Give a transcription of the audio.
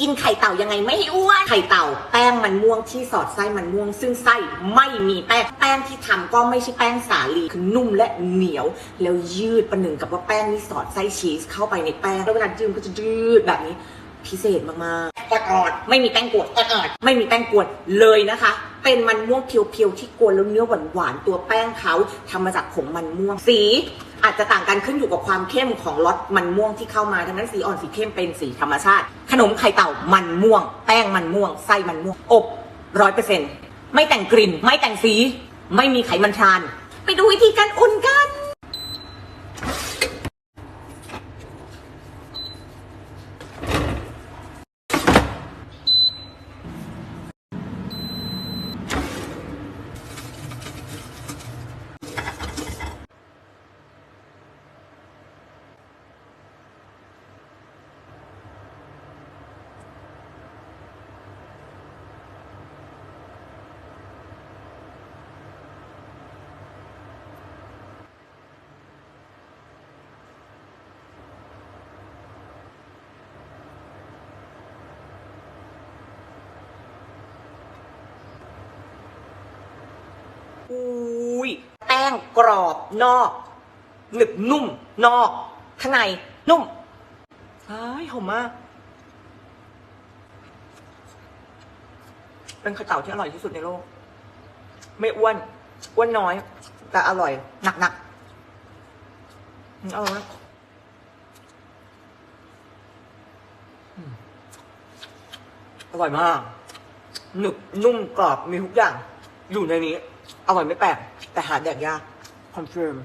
กินไข่เต่ายังไงไม่ให้อ้วนไข่เต่า แป้งมันม่วงที่สอดไส้มันม่วง ซึ่งไส้ไม่มีแป้งแป้งที่ทำก็ไม่ใช่แป้งสาลีคือนุ่มและเหนียว แล้วยืดประหนึ่งกับว่าแป้งนี่สอดไส้ชีสเข้าไปในแป้งแล้วเวลาจิ้มก็จะยืดแบบนี้ พิเศษมากๆออดๆไม่มีแป้งกวนออดๆไม่มีแป้งกวนเลยนะคะเป็นมันม่วงเพียวๆที่กวนแล้วเนื้อหวานๆตัวแป้งเขาทำมาจากผงมันม่วงสี อาจจะต่างกันขึ้นอยู่กับความเข้มของรสมันม่วงที่เข้ามาดังนั้นสีอ่อนสีเข้มเป็นสีธรรมชาติ ขนมไข่เต่ามันม่วง แป้งมันม่วงไส้มันม่วงอบร้อยเปอร์เซ็นต์ไม่แต่งกลิ่น ไม่แต่งสี ไม่มีไขมันทราน ไปดูวิธีการอุ่นกัน อุ้ยแป้งกรอบนอกหนึบนุ่มนอก ข้างในนุ่มอ้ายหอมมาก เป็นข้าวเต่าที่อร่อยที่สุดในโลก ไม่อ้วน อ้วนน้อย แต่อร่อย หนักหนักๆอร่อยมากอร่อยมาก หนึบนุ่มกรอบมีทุกอย่าง อยู่ในนี้ อร่อยไม่แปลกแต่หาแดกยากคอนเฟิร์ม